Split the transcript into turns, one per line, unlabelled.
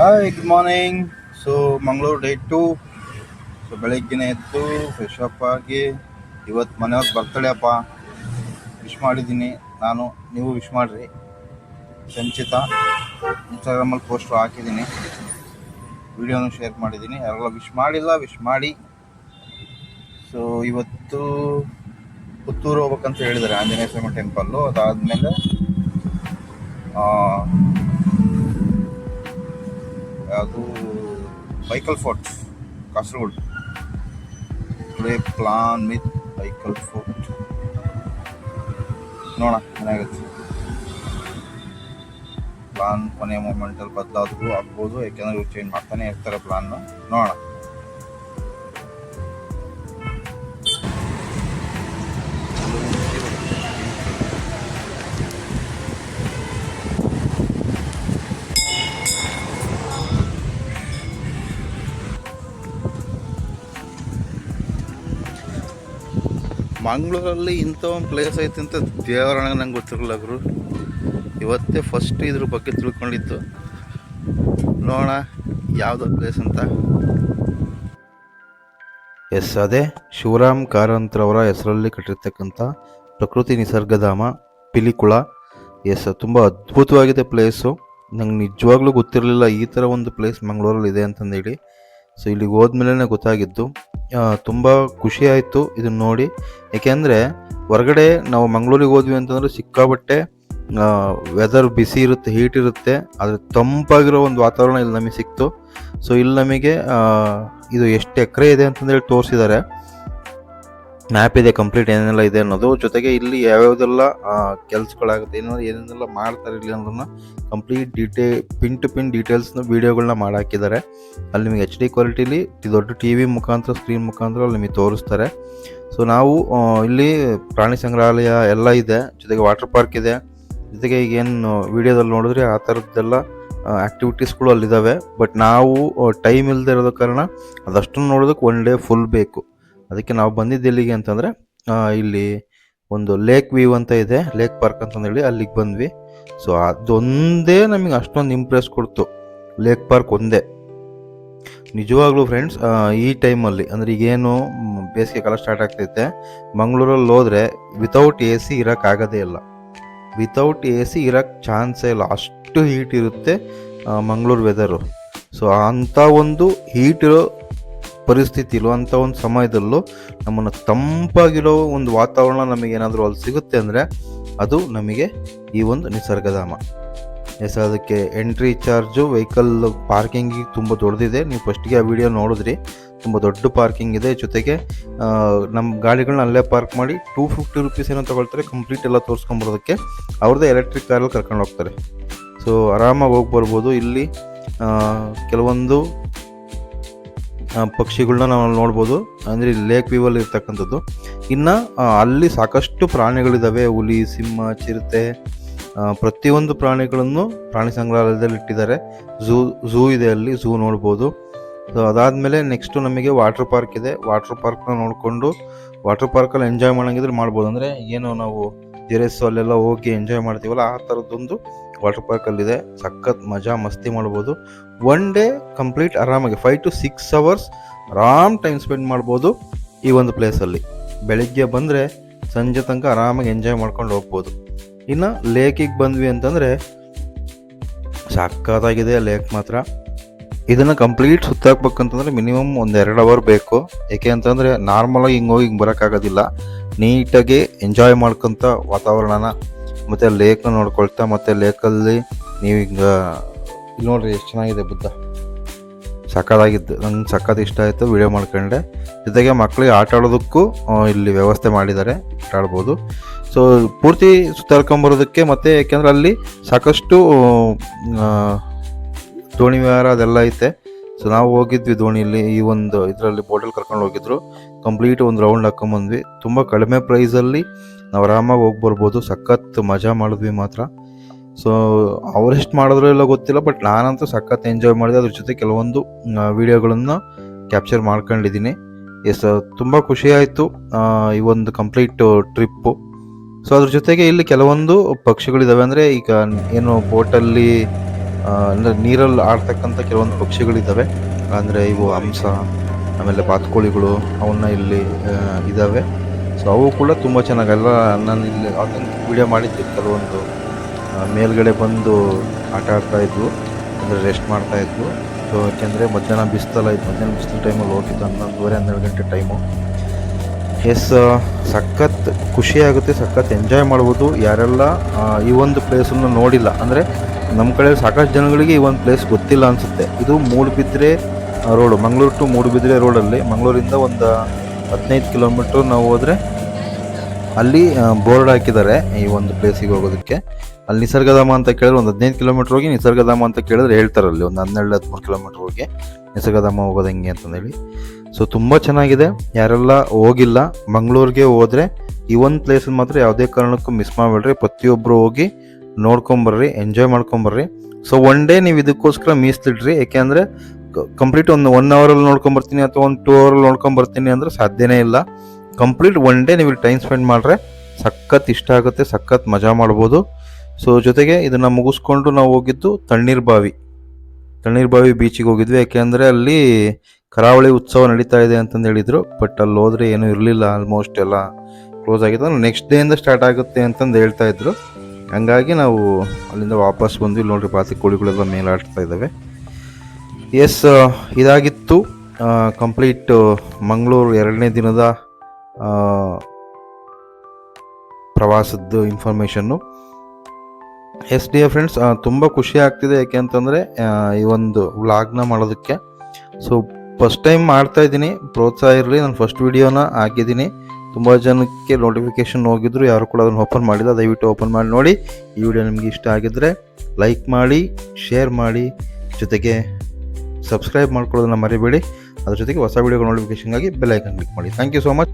Hi good morning so Mangaluru day two so ಬೆಳಗ್ಗೆನೆ ಎದ್ದು fresh up ಆಗಿ ಇವತ್ತು ಮನೆಯವ್ರಿಗೆ ಬರ್ತಡೇ ಅಪ್ಪ. ವಿಶ್ ಮಾಡಿದ್ದೀನಿ. ನಾನು, ನೀವು ವಿಶ್ ಮಾಡಿರಿ. ಸಂಚಿತ ಇನ್ಸ್ಟಾಗ್ರಾಮಲ್ಲಿ ಪೋಸ್ಟು ಹಾಕಿದ್ದೀನಿ. ವಿಡಿಯೋನು ಶೇರ್ ಮಾಡಿದ್ದೀನಿ. ಯಾರೆಲ್ಲ ವಿಶ್ ಮಾಡಿಲ್ಲ ವಿಶ್ ಮಾಡಿ. ಸೊ ಇವತ್ತು ಪುತ್ತೂರು ಹೋಗ್ಬೇಕಂತ ಹೇಳಿದ್ದಾರೆ. ಆಂಜನೇಯ ಸ್ವಾಮಿ ಟೆಂಪಲ್ಲು ಅದಾದಮೇಲೆ ಅದು Bekal fort Kasaragod play plan with Bekal fort ನೋಡೋಣ ಏನಾಗುತ್ತೆ ಪ್ಲಾನ್ ಕೊನೆಯ ಮೂಮೆಂಟಲ್ಲಿ ಬದಲಾದ್ರು ಆಗ್ಬೋದು, ಯಾಕೆಂದ್ರೆ ಇವ್ರು ಚೇಂಜ್ ಮಾಡ್ತಾನೆ ಇರ್ತಾರೆ ಪ್ಲಾನ್ ನೋಡೋಣ. ಮಂಗಳೂರಲ್ಲಿ ಇಂಥ ಒಂದು ಪ್ಲೇಸ್ ಐತೆ ಅಂತ ದೇವರಣ ನಂಗೆ ಗೊತ್ತಿರಲಿಲ್ಲ ಗುರು. ಇವತ್ತೇ ಫಸ್ಟ್ ಇದ್ರ ಬಗ್ಗೆ ತಿಳ್ಕೊಂಡಿತ್ತು ನೋಡೋಣ, ಯಾವುದೋ ಪ್ಲೇಸ್ ಅಂತ. ಎಸ್ ಅದೇ ಶಿವರಾಮ್ ಕಾರಂತ್ರವರ ಹೆಸರಲ್ಲಿ ಕಟ್ಟಿರ್ತಕ್ಕಂಥ ಪ್ರಕೃತಿ ನಿಸರ್ಗಧಾಮ, ಪಿಲಿಕುಳ. ಎಸ್, ತುಂಬ ಅದ್ಭುತವಾಗಿದೆ ಪ್ಲೇಸು ನಂಗೆ ನಿಜವಾಗ್ಲೂ ಗೊತ್ತಿರಲಿಲ್ಲ ಈ ಥರ ಒಂದು ಪ್ಲೇಸ್ ಮಂಗಳೂರಲ್ಲಿ ಇದೆ ಅಂತಂದೇಳಿ. ಸೊ ಇಲ್ಲಿಗೆ ಹೋದ್ಮೇಲೆ ಗೊತ್ತಾಗಿದ್ದು ತುಂಬ ಖುಷಿ ಆಯಿತು ಇದನ್ನ ನೋಡಿ. ಏಕೆಂದರೆ ಹೊರಗಡೆ ನಾವು ಮಂಗಳೂರಿಗೆ ಹೋದ್ವಿ ಅಂತಂದರೆ ಸಿಕ್ಕಾಬಟ್ಟೆ ವೆದರ್ ಬಿಸಿ ಇರುತ್ತೆ ಹೀಟ್ ಇರುತ್ತೆ. ಆದರೆ ತಂಪಾಗಿರೋ ಒಂದು ವಾತಾವರಣ ಇಲ್ಲಿ ನಮಗೆ ಸಿಕ್ತು. ಸೊ ಇಲ್ಲಿ ನಮಗೆ ಇದು ಎಷ್ಟು ಎಕರೆ ಇದೆ ಅಂತಂದೇಳಿ ತೋರಿಸಿದ್ದಾರೆ. ಮ್ಯಾಪ್ ಇದೆ ಕಂಪ್ಲೀಟ್ ಏನೆಲ್ಲ ಇದೆ ಅನ್ನೋದು. ಜೊತೆಗೆ ಇಲ್ಲಿ ಯಾವ್ಯಾವ್ದೆಲ್ಲ ಕೆಲಸಗಳಾಗುತ್ತೆ, ಏನೋ ಏನೇನೆಲ್ಲ ಮಾಡ್ತಾರೆ ಇಲ್ಲಿ ಅನ್ನೋದನ್ನ complete detail pin to pin ಡೀಟೇಲ್ಸ್ನ ವೀಡಿಯೋಗಳನ್ನ ಮಾಡಾಕಿದ್ದಾರೆ ಅಲ್ಲಿ ನಿಮಗೆ ಎಚ್ ಡಿ ಕ್ವಾಲಿಟಿಲಿ ದೊಡ್ಡ ಟಿ ವಿ ಮುಖಾಂತರ ಸ್ಕ್ರೀನ್ ಮುಖಾಂತರ ಅಲ್ಲಿ ನಿಮಗೆ ತೋರಿಸ್ತಾರೆ. ಸೊ ನಾವು ಇಲ್ಲಿ ಪ್ರಾಣಿ ಸಂಗ್ರಹಾಲಯ ಎಲ್ಲ ಇದೆ. ಜೊತೆಗೆ ವಾಟರ್ ಪಾರ್ಕ್ ಇದೆ. ಜೊತೆಗೆ ಈಗ ಏನು ವಿಡಿಯೋದಲ್ಲಿ ನೋಡಿದ್ರೆ ಆ ಥರದ್ದೆಲ್ಲ ಆ್ಯಕ್ಟಿವಿಟೀಸ್ಗಳು ಅಲ್ಲಿದ್ದಾವೆ. ಬಟ್ ನಾವು ಟೈಮ್ ಇಲ್ಲದೆ ಇರೋದ ಕಾರಣ ಅದಷ್ಟನ್ನು ನೋಡೋದಕ್ಕೆ ಒನ್ ಡೇ ಫುಲ್ ಬೇಕು. ಅದಕ್ಕೆ ನಾವು ಬಂದಿದ್ದು ಎಲ್ಲಿಗೆ ಅಂತಂದರೆ ಇಲ್ಲಿ ಒಂದು ಲೇಕ್ ವ್ಯೂ ಅಂತ ಇದೆ, ಲೇಕ್ ಪಾರ್ಕ್ ಅಂತಂದೇಳಿ ಅಲ್ಲಿಗೆ ಬಂದ್ವಿ. ಸೊ ಅದೊಂದೇ ನಮಗೆ ಅಷ್ಟೊಂದು ಇಂಪ್ರೆಸ್ ಕೊಡ್ತು. ಲೇಕ್ ಪಾರ್ಕ್ ಒಂದೇ. ನಿಜವಾಗ್ಲೂ ಫ್ರೆಂಡ್ಸ್ ಈ ಟೈಮಲ್ಲಿ ಅಂದರೆ ಈಗೇನು ಬೇಸಿಗೆ ಕಾಲ ಸ್ಟಾರ್ಟ್ ಆಗ್ತೈತೆ, ಮಂಗಳೂರಲ್ಲಿ ಹೋದರೆ ವಿತೌಟ್ ಎ ಸಿ ಇರೋಕ್ಕಾಗೋದೇ ಇಲ್ಲ. ವಿತೌಟ್ ಎ ಸಿ ಇರೋಕ್ಕೆ ಚಾನ್ಸೇ ಇಲ್ಲ. ಅಷ್ಟು ಹೀಟ್ ಇರುತ್ತೆ ಮಂಗಳೂರು ವೆದರು ಸೊ ಅಂಥ ಒಂದು ಹೀಟ್ ಇರೋ ಪರಿಸ್ಥಿತಿಲೂ ಅಂಥ ಒಂದು ಸಮಯದಲ್ಲೂ ನಮ್ಮನ್ನು ತಂಪಾಗಿರೋ ಒಂದು ವಾತಾವರಣ ನಮಗೆ ಏನಾದರೂ ಅಲ್ಲಿ ಸಿಗುತ್ತೆ ಅಂದರೆ ಅದು ನಮಗೆ ಈ ಒಂದು ನಿಸರ್ಗಧಾಮ. ಎಸ್, ಅದಕ್ಕೆ ಎಂಟ್ರಿ ಚಾರ್ಜು ವೆಹಿಕಲ್ ಪಾರ್ಕಿಂಗಿಗೆ ತುಂಬ ದೊಡ್ಡದಿದೆ. ನೀವು ಫಸ್ಟಿಗೆ ಆ ವಿಡಿಯೋ ನೋಡಿದ್ರಿ. ತುಂಬ ದೊಡ್ಡ ಪಾರ್ಕಿಂಗ್ ಇದೆ. ಜೊತೆಗೆ ನಮ್ಮ ಗಾಡಿಗಳನ್ನ ಅಲ್ಲೇ ಪಾರ್ಕ್ ಮಾಡಿ ಟೂ ಫಿಫ್ಟಿ ರುಪೀಸ್ ಏನೋ ತಗೊಳ್ತಾರೆ. ಕಂಪ್ಲೀಟ್ ಎಲ್ಲ ತೋರಿಸ್ಕೊಂಬರೋದಕ್ಕೆ ಅವ್ರದ್ದೇ ಎಲೆಕ್ಟ್ರಿಕ್ ಕಾರಲ್ಲಿ ಕರ್ಕೊಂಡು ಹೋಗ್ತಾರೆ. ಸೊ ಆರಾಮಾಗಿ ಹೋಗಿ ಬರ್ಬೋದು. ಇಲ್ಲಿ ಕೆಲವೊಂದು ಪಕ್ಷಿಗಳನ್ನ ನಾವು ನೋಡ್ಬೋದು. ಅಂದರೆ ಲೇಕ್ ವ್ಯೂವಲ್ಲಿ ಇರ್ತಕ್ಕಂಥದ್ದು. ಇನ್ನು ಅಲ್ಲಿ ಸಾಕಷ್ಟು ಪ್ರಾಣಿಗಳಿದ್ದಾವೆ ಹುಲಿ, ಸಿಂಹ, ಚಿರತೆ ಪ್ರತಿಯೊಂದು ಪ್ರಾಣಿಗಳನ್ನು ಪ್ರಾಣಿ ಸಂಗ್ರಹಾಲಯದಲ್ಲಿ ಇಟ್ಟಿದ್ದಾರೆ. ಝೂ ಝೂ ಇದೆ ಅಲ್ಲಿ, ಝೂ ನೋಡ್ಬೋದು. ಸೊ ಅದಾದಮೇಲೆ ನೆಕ್ಸ್ಟು ನಮಗೆ ವಾಟ್ರ್ ಪಾರ್ಕ್ ಇದೆ. ವಾಟ್ರ್ ಪಾರ್ಕ್ನ ನೋಡಿಕೊಂಡು ವಾಟ್ರ್ ಪಾರ್ಕಲ್ಲಿ ಎಂಜಾಯ್ ಮಾಡೋಂಗಿದ್ರೆ ಮಾಡ್ಬೋದು. ಅಂದರೆ ಏನು ನಾವು ಜೆರೆಸ್ ಅಲ್ಲೆಲ್ಲ ಹೋಗಿ ಎಂಜಾಯ್ ಮಾಡ್ತೀವಲ್ಲ, ಆ ಥರದ್ದೊಂದು ವಾಟರ್ ಪಾರ್ಕಲ್ಲಿದೆ ಸಖತ್ ಮಜಾ, ಮಸ್ತಿ ಮಾಡ್ಬೋದು. ಒನ್ ಡೇ ಕಂಪ್ಲೀಟ್ ಆರಾಮಾಗಿ ಫೈವ್ ಟು ಸಿಕ್ಸ್ ಅವರ್ಸ್ ಆರಾಮ್ ಟೈಮ್ ಸ್ಪೆಂಡ್ ಮಾಡ್ಬೋದು ಈ ಒಂದು ಪ್ಲೇಸಲ್ಲಿ ಬೆಳಿಗ್ಗೆ ಬಂದರೆ ಸಂಜೆ ತನಕ ಆರಾಮಾಗಿ ಎಂಜಾಯ್ ಮಾಡ್ಕೊಂಡು ಹೋಗ್ಬೋದು. ಇನ್ನು ಲೇಕಿಗೆ ಬಂದ್ವಿ ಅಂತಂದರೆ ಸಕ್ಕತ್ತಾಗಿದೆ ಲೇಕ್ ಮಾತ್ರ. ಇದನ್ನು ಕಂಪ್ಲೀಟ್ ಸುತ್ತಾಕ್ಬೇಕಂತಂದ್ರೆ ಮಿನಿಮಮ್ ಒಂದು ಎರಡು ಅವರ್ ಬೇಕು. ಏಕೆ ಅಂತಂದರೆ ನಾರ್ಮಲಾಗಿ ಹಿಂಗೆ ಹೋಗಿ ಹಿಂಗೆ ಬರೋಕ್ಕಾಗೋದಿಲ್ಲ ನೀಟಾಗಿ ಎಂಜಾಯ್ ಮಾಡ್ಕೊತ ವಾತಾವರಣನ ಮತ್ತು ಲೇಕ್ನ ನೋಡ್ಕೊಳ್ತಾ, ಮತ್ತು ಲೇಕಲ್ಲಿ ನೀವು ಈಗ ಇಲ್ಲಿ ನೋಡ್ರಿ ಎಷ್ಟು ಚೆನ್ನಾಗಿದೆ ಬುದ್ಧ. ಸಕ್ಕದಾಗಿದ್ದು ನಂಗೆ ಸಕ್ಕತ್ ಇಷ್ಟ ಆಯಿತು ವಿಡಿಯೋ ಮಾಡ್ಕೊಂಡೆ ಜೊತೆಗೆ ಮಕ್ಕಳಿಗೆ ಆಟ ಆಡೋದಕ್ಕೂ ಇಲ್ಲಿ ವ್ಯವಸ್ಥೆ ಮಾಡಿದ್ದಾರೆ, ಆಟ ಆಡ್ಬೋದು. ಸೊ ಪೂರ್ತಿ ಸುತ್ತಾಡ್ಕೊಂಬರೋದಕ್ಕೆ ಮತ್ತು ಯಾಕೆಂದ್ರೆ ಅಲ್ಲಿ ಸಾಕಷ್ಟು ದೋಣಿ ವಿಹಾರ ಅದೆಲ್ಲ ಐತೆ. ಸೊ ನಾವು ಹೋಗಿದ್ವಿ ದೋಣಿಯಲ್ಲಿ, ಈ ಒಂದು ಇದರಲ್ಲಿ ಬೋಟಲ್ಲಿ ಕರ್ಕೊಂಡು ಹೋಗಿದ್ರು. ಕಂಪ್ಲೀಟ್ ಒಂದು ರೌಂಡ್ ಹಾಕೊಂಬಂದ್ವಿ. ತುಂಬ ಕಡಿಮೆ ಪ್ರೈಸಲ್ಲಿ ನಾವು ಆರಾಮಾಗಿ ಹೋಗಿ ಬರ್ಬೋದು. ಸಖತ್ ಮಜಾ ಮಾಡಿದ್ವಿ ಮಾತ್ರ. ಸೊ ಅವರೆಷ್ಟು ಮಾಡಿದ್ರು ಇಲ್ಲ ಗೊತ್ತಿಲ್ಲ ಬಟ್ ನಾನಂತೂ ಸಖತ್ ಎಂಜಾಯ್ ಮಾಡಿದೆ. ಅದ್ರ ಜೊತೆ ಕೆಲವೊಂದು ವಿಡಿಯೋಗಳನ್ನು ಕ್ಯಾಪ್ಚರ್ ಮಾಡ್ಕೊಂಡಿದ್ದೀನಿ. ಎಸ್ ತುಂಬ ಖುಷಿ ಆಯಿತು ಈ ಒಂದು ಕಂಪ್ಲೀಟ್ ಟ್ರಿಪ್ಪು ಸೊ ಅದ್ರ ಜೊತೆಗೆ ಇಲ್ಲಿ ಕೆಲವೊಂದು ಪಕ್ಷಿಗಳಿದ್ದಾವೆ ಅಂದರೆ ಈಗ ಏನು ಬೋಟಲ್ಲಿ ಅಂದರೆ ನೀರಲ್ಲಿ ಆಡ್ತಕ್ಕಂಥ ಕೆಲವೊಂದು ಪಕ್ಷಿಗಳಿದ್ದಾವೆ ಅಂದರೆ ಇವು ಹಂಸ ಆಮೇಲೆ ಬಾತುಕೋಳಿಗಳು ಅವನ್ನ ಇಲ್ಲಿ ಇದ್ದಾವೆ ಸೊ ಅವು ಕೂಡ ತುಂಬ ಚೆನ್ನಾಗಿ, ಎಲ್ಲ ನಾನು ಇಲ್ಲಿ ಅದನ್ನು ವೀಡಿಯೋ ಮಾಡಿದ್ದೆ. ಕೆಲವೊಂದು ಮೇಲ್ಗಡೆ ಬಂದು ಆಟ ಆಡ್ತಾ ಇದ್ವು, ಅಂದರೆ ರೆಸ್ಟ್ ಮಾಡ್ತಾ ಇದ್ವು. ಸೊ ಯಾಕೆಂದರೆ ಮಧ್ಯಾಹ್ನ ಬಿಸ್ತಲ್ಲ ಇತ್ತು ಮಧ್ಯಾಹ್ನ ಬಿಸಿಲು ಟೈಮಲ್ಲಿ ಹೋಗಿತ್ತು ಹನ್ನೊಂದುವರೆ, ಹನ್ನೆರಡು ಗಂಟೆ ಟೈಮು ಎಸ್ ಸಖತ್ ಖುಷಿ ಆಗುತ್ತೆ, ಸಖತ್ ಎಂಜಾಯ್ ಮಾಡ್ಬೋದು. ಯಾರೆಲ್ಲ ಈ ಒಂದು ಪ್ಲೇಸನ್ನು ನೋಡಿಲ್ಲ, ಅಂದರೆ ನಮ್ಮ ಕಡೆ ಸಾಕಷ್ಟು ಜನಗಳಿಗೆ ಈ ಒಂದು ಪ್ಲೇಸ್ ಗೊತ್ತಿಲ್ಲ ಅನಿಸುತ್ತೆ. ಇದು ಮೂಡುಬಿದ್ರೆ ರೋಡು, ಮಂಗಳೂರು ಟು ಮೂಡುಬಿದ್ರೆ ರೋಡಲ್ಲಿ, ಮಂಗಳೂರಿಂದ ಒಂದು ಹದಿನೈದು ಕಿಲೋಮೀಟ್ರ್ ನಾವು ಹೋದರೆ ಅಲ್ಲಿ ಬೋರ್ಡ್ ಹಾಕಿದ್ದಾರೆ ಈ ಒಂದು ಪ್ಲೇಸಿಗೆ ಹೋಗೋದಕ್ಕೆ. ಅಲ್ಲಿ ನಿಸರ್ಗಧಾಮ ಅಂತ ಕೇಳಿದ್ರೆ ಒಂದು ಹದಿನೈದು ಕಿಲೋಮೀಟ್ರ್ ಹೋಗಿ ನಿಸರ್ಗಧಾಮ ಅಂತ ಕೇಳಿದ್ರೆ ಹೇಳ್ತಾರೆ ಅಲ್ಲಿ, ಒಂದು ಹನ್ನೆರಡು ಹದಿಮೂರು ಕಿಲೋಮೀಟ್ರ್ ಹೋಗಿ ನಿಸರ್ಗಧಾಮ ಹೋಗೋದು ಹೆಂಗೆ ಅಂತಂದೇಳಿ. ಸೊ ತುಂಬ ಚೆನ್ನಾಗಿದೆ. ಯಾರೆಲ್ಲ ಹೋಗಿಲ್ಲ, ಮಂಗಳೂರಿಗೆ ಹೋದರೆ ಈ ಒಂದು ಪ್ಲೇಸಲ್ಲಿ ಮಾತ್ರ ಯಾವುದೇ ಕಾರಣಕ್ಕೂ ಮಿಸ್ ಮಾಡಬೇಡ್ರಿ. ಪ್ರತಿಯೊಬ್ಬರು ಹೋಗಿ ನೋಡ್ಕೊಂಬರ್ರಿ ಎಂಜಾಯ್ ಮಾಡ್ಕೊಂಬರ್ರಿ. ಸೊ ಒನ್ ಡೇ ನೀವು ಇದಕ್ಕೋಸ್ಕರ ಮೀಸಲಿಡ್ರಿ ಯಾಕೆಂದರೆ ಕಂಪ್ಲೀಟ್ ಒಂದು ಒನ್ ಅವರಲ್ಲಿ ನೋಡ್ಕೊಂಬರ್ತೀನಿ ಅಥವಾ ಒಂದು ಟೂ ಅವರಲ್ಲಿ ನೋಡ್ಕೊಂಬರ್ತೀನಿ ಅಂದರೆ ಸಾಧ್ಯನೇ ಇಲ್ಲ. ಕಂಪ್ಲೀಟ್ ಒನ್ ಡೇ ನೀವು ಟೈಮ್ ಸ್ಪೆಂಡ್ ಮಾಡ್ರೆ ಸಖತ್ ಇಷ್ಟ ಆಗುತ್ತೆ, ಸಖತ್ ಮಜಾ ಮಾಡ್ಬೋದು. ಸೊ ಜೊತೆಗೆ ಇದನ್ನು ಮುಗಿಸ್ಕೊಂಡು ನಾವು ಹೋಗಿದ್ದು ತಣ್ಣೀರ್ ಬಾವಿ. ತಣ್ಣೀರ್ ಬಾವಿ ಬೀಚಿಗೆ ಹೋಗಿದ್ವಿ. ಯಾಕೆಂದರೆ ಅಲ್ಲಿ ಕರಾವಳಿ ಉತ್ಸವ ನಡೀತಾ ಇದೆ ಅಂತಂದು ಹೇಳಿದ್ರು. ಬಟ್ ಅಲ್ಲಿ ಹೋದ್ರೆ ಏನೂ ಇರಲಿಲ್ಲ ಆಲ್ಮೋಸ್ಟ್ ಎಲ್ಲ ಕ್ಲೋಸ್ ಆಗಿತ್ತು. ನೆಕ್ಸ್ಟ್ ಡೇಯಿಂದ ಸ್ಟಾರ್ಟ್ ಆಗುತ್ತೆ ಅಂತಂದು ಹೇಳ್ತಾ ಇದ್ರು. ಹಂಗಾಗಿ ನಾವು ಅಲ್ಲಿಂದ ವಾಪಸ್ ಬಂದ್ವಿ ನೋಡ್ರಿ, ಬಾತಿ ಕೋಳಿಗಳೆಲ್ಲ ಮೇಲಾಡ್ತಾ ಇದ್ದಾವೆ ಎಸ್ ಇದಾಗಿತ್ತು ಕಂಪ್ಲೀಟ್ ಮಂಗಳೂರು ಎರಡನೇ ದಿನದ ಪ್ರವಾಸದ್ದು ಇನ್ಫಾರ್ಮೇಷನ್ನು ಎಸ್ ಡಿ ಫ್ರೆಂಡ್ಸ್ ತುಂಬ ಖುಷಿ ಆಗ್ತಿದೆ. ಯಾಕೆ ಅಂತಂದರೆ ಈ ಒಂದು ವ್ಲಾಗ್ನ ಮಾಡೋದಕ್ಕೆ. ಸೊ ಫಸ್ಟ್ ಟೈಮ್ ಮಾಡ್ತಾ ಇದ್ದೀನಿ. ಪ್ರೋತ್ಸಾಹ ಇರಲಿ. ನಾನು ಫಸ್ಟ್ ವಿಡಿಯೋನ ಹಾಕಿದ್ದೀನಿ. ತುಂಬ ಜನಕ್ಕೆ ನೋಟಿಫಿಕೇಶನ್ ಹೋಗಿದ್ರು. ಯಾರು ಕೂಡ ಅದನ್ನು ಓಪನ್ ಮಾಡಿಲ್ಲ. ದಯವಿಟ್ಟು ಓಪನ್ ಮಾಡಿ ನೋಡಿ. ಈ ವಿಡಿಯೋ ನಿಮಗೆ ಇಷ್ಟ ಆಗಿದ್ದರೆ ಲೈಕ್ ಮಾಡಿ ಶೇರ್ ಮಾಡಿ. ಜೊತೆಗೆ ಸಬ್ಸ್ಕ್ರೈಬ್ ಮಾಡ್ಕೊಳ್ಳೋದನ್ನ ಮರಿಬೇಡಿ. ಅದ್ರ ಜೊತೆಗೆ ಹೊಸ ವಿಡಿಯೋಗಳ ನೋಟಿಫಿಕೇಶನ್ಗಾಗಿ ಬೆಲ್ ಐಕನ್ ಕ್ಲಿಕ್ ಮಾಡಿ. Thank you so much